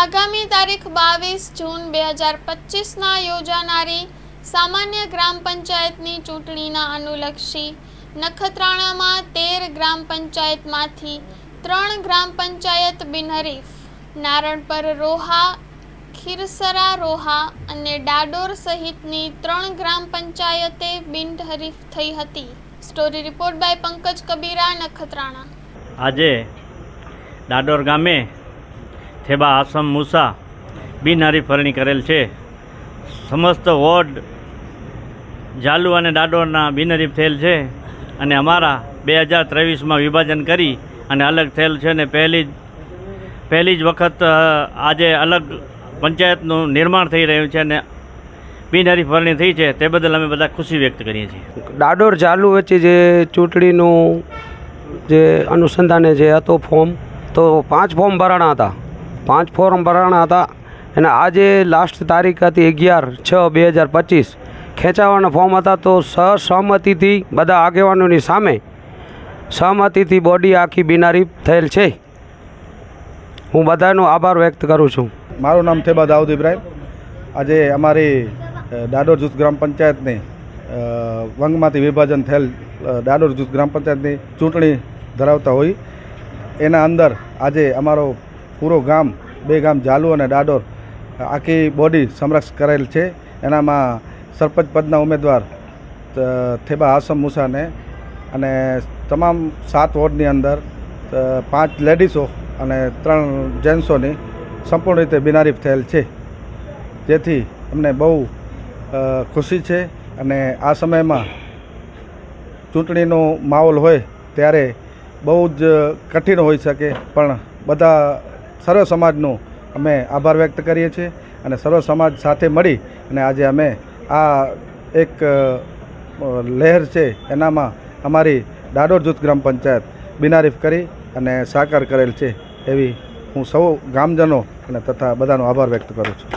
આગામી તારીખ બાવીસ જૂન બે હજાર પચીસના યોજાનારી સામાન્ય ગ્રામ પંચાયતની ચૂંટણીના અનુલક્ષી નખત્રાણામાં તેર ગ્રામ પંચાયતમાંથી ત્રણ ગ્રામ પંચાયત બિનહરીફ નારણપર રોહા, ખીરસરા રોહા અને ડાડોર સહિતની ત્રણ ગ્રામ પંચાયતે બિનહરીફ થઈ હતી. Story report by Pankaj Kabira, Nakhatrana. આજે ડાડોર ગામે થેબા આસમ મૂસા બિનહરીફરણી કરેલ છે. સમસ્ત વોર્ડ જાલુ અને ડાડોરના બિનહરીફ થયેલ છે અને અમારા બે હજાર ત્રેવીસમાં વિભાજન કરી અને અલગ થયેલ છે અને પહેલી પહેલી જ વખત આજે અલગ પંચાયતનું નિર્માણ થઈ રહ્યું છે અને બિનહરીફરણી થઈ છે. તે બદલ અમે બધા ખુશી વ્યક્ત કરીએ છીએ. ડાડોર ચાલુ વચ્ચે જે ચૂંટણીનું જે અનુસંધાને જે હતો ફોર્મ તો પાંચ ફોર્મ ભરાણા હતા. પાંચ ફોર્મ ભરાણા હતા અને આજે લાસ્ટ તારીખ હતી અગિયાર છ બે હજાર પચીસ. ખેંચાવાના ફોર્મ હતા તો સહસહમતિથી બધા આગેવાનોની સામે સહમતિથી બોડી આખી બિનારી થયેલ છે. હું બધાનો આભાર વ્યક્ત કરું છું. મારું નામ થેબા દાઉદ ઇબ્રાહિમ. આજે અમારી ડાડોર જૂથ ગ્રામ પંચાયતની વંગમાંથી વિભાજન થયેલ ડાડોર જૂથ ગ્રામ પંચાયતની ચૂંટણી ધરાવતા હોય. એના અંદર આજે અમારો પૂરો ગામ, બે ગામ જાલુ અને ડાડોર, આખી બોડી સમરક્ષ કરેલ છે. એનામાં સરપંચ પદના ઉમેદવાર થેબા હાસમ મુસાને અને તમામ સાત વોર્ડની અંદર પાંચ લેડીઝો અને ત્રણ જેન્ટ્સોની સંપૂર્ણ રીતે બિનારીફ થયેલ છે. જેથી અમને બહુ ખુશી છે અને આ સમયમાં ચૂંટણીનો માહોલ હોય ત્યારે બહુ જ કઠિન હોઈ શકે, પણ બધા સર્વ સમાજનો અમે આભાર વ્યક્ત કરીએ છીએ અને સર્વ સમાજ સાથે મળી અને આજે અમે આ એક લહેર છે એનામાં અમારી ડાડોર જૂથ ગ્રામ પંચાયત બિનારીફ કરી અને સાકાર કરેલ છે એવી હું સૌ ગામજનો અને તથા બધાનો આભાર વ્યક્ત કરું છું.